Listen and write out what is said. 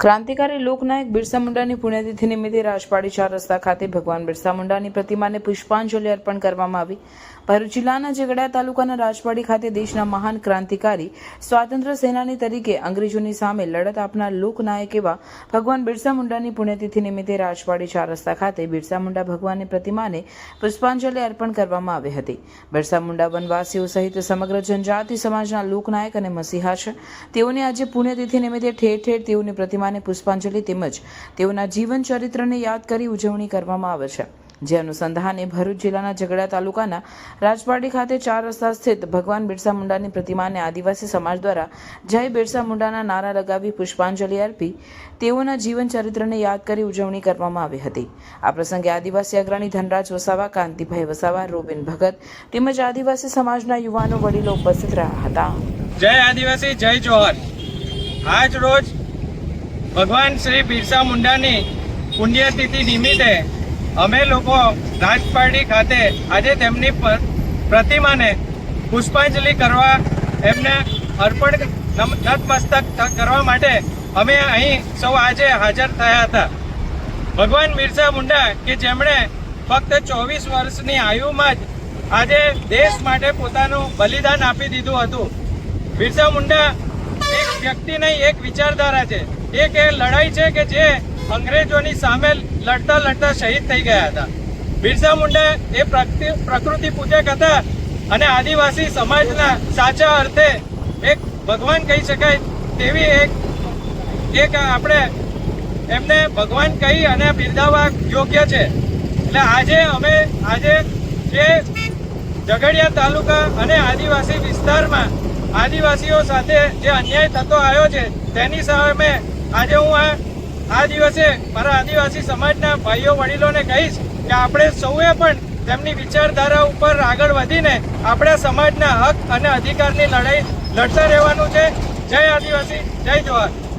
ક્રાંતિકારી લોકનાયક બિરસા મુંડાની પુણ્યતિથિ નિમિત્તે રાજપાડી ચાર રસ્તા ખાતે ભગવાન બિરસા મુંડાની પ્રતિમાને પુષ્પાંજલિ અર્પણ કરવામાં આવી. ભરૂચ જિલ્લાના ઝઘડા તાલુકાના રાજપાડી ખાતે દેશના મહાન ક્રાંતિકારી સ્વાતંત્ર્ય સેનાની તરીકે અંગ્રેજોની સામે લડત આપનાર લોકનાયક એવા ભગવાન બિરસા મુંડાની પુણ્યતિથિ નિમિત્તે રાજપાડી ચાર રસ્તા ખાતે બિરસા મુંડા ભગવાનની પ્રતિમાને પુષ્પાંજલિ અર્પણ કરવામાં આવી હતી. બિરસા મુંડા વનવાસીઓ સહિત સમગ્ર જનજાતિ સમાજના લોકનાયક અને મસીહા છે. તેઓની આજે પુણ્યતિથિ નિમિત્તે ઠેર ઠેર તેઓની પ્રતિમાને પુષ્પાંજલિ તેમજ તેઓના જીવન ચરિત્રને યાદ કરી ઉજવણી કરવામાં આવે છે. જે અનુસંધાને ભરૂચ જિલ્લાના ઝઘડા તાલુકાના રાજપાડી ખાતે ચાર રસ્તા સ્થિત ભગવાન બિરસા મુંડાની પ્રતિમાને આદિવાસી સમાજ દ્વારા જય બિરસા મુંડાના નારા લગાવી પુષ્પાંજલિ અર્પી તેઓના જીવન ચરિત્રને યાદ કરી ઉજવણી કરવામાં આવી હતી. આ પ્રસંગે આદિવાસી અગ્રણી ધનરાજ વસાવા, કાંતિભાઈ વસાવા, રોબિન ભગત તેમજ આદિવાસી સમાજના યુવાનો, વડીલો ઉપસ્થિત રહ્યા હતા. જય આદિવાસી, જય જોહર. આજ રોજ ભગવાન શ્રી બિરસા મુંડાની પુણ્યતિથિ નિમિત્તે અમે લોકો રાજપારડી ખાતે આજે તેમની પ્રતિમાને પુષ્પાંજલિ કરવા એમને અર્પણ નતમસ્તક કરવા માટે અમે અહીં સૌ આજે હાજર થયા હતા. ભગવાન બિરસા મુંડા કે જેમણે ફક્ત ચોવીસ વર્ષની આયુમાં જ આજે દેશ માટે પોતાનું બલિદાન આપી દીધું હતું. બિરસા મુંડા એક વ્યક્તિ નહીં એક વિચારધારા છે. એક એ લડાઈ છે કે જે અંગ્રેજોની સામે લડતા લડતા શહીદ થઈ ગયા હતા. બિરસા મુંડા એ પ્રકૃતિ પૂજક હતા અને આદિવાસી સમાજના સાચા અર્થે એક ભગવાન કહી શકાય તેવી એક એક આપણે એમને ભગવાન કહી અને બિરદાવવા યોગ્ય છે. એટલે આજે અમે, આજે જે ઝઘડિયા તાલુકા અને આદિવાસી વિસ્તારમાં આદિવાસીઓ સાથે જે અન્યાય થતો આવ્યો છે તેની સામે આજે હું આ આ દિવસે મારા આદિવાસી સમાજના ભાઈઓ વડીલોને કહીશ કે આપણે સૌએ પણ તેમની વિચારધારા ઉપર આગળ વધીને આપણા સમાજના હક અને અધિકારની લડાઈ લડતા રહેવાનું છે. જય આદિવાસી, જય જવાહર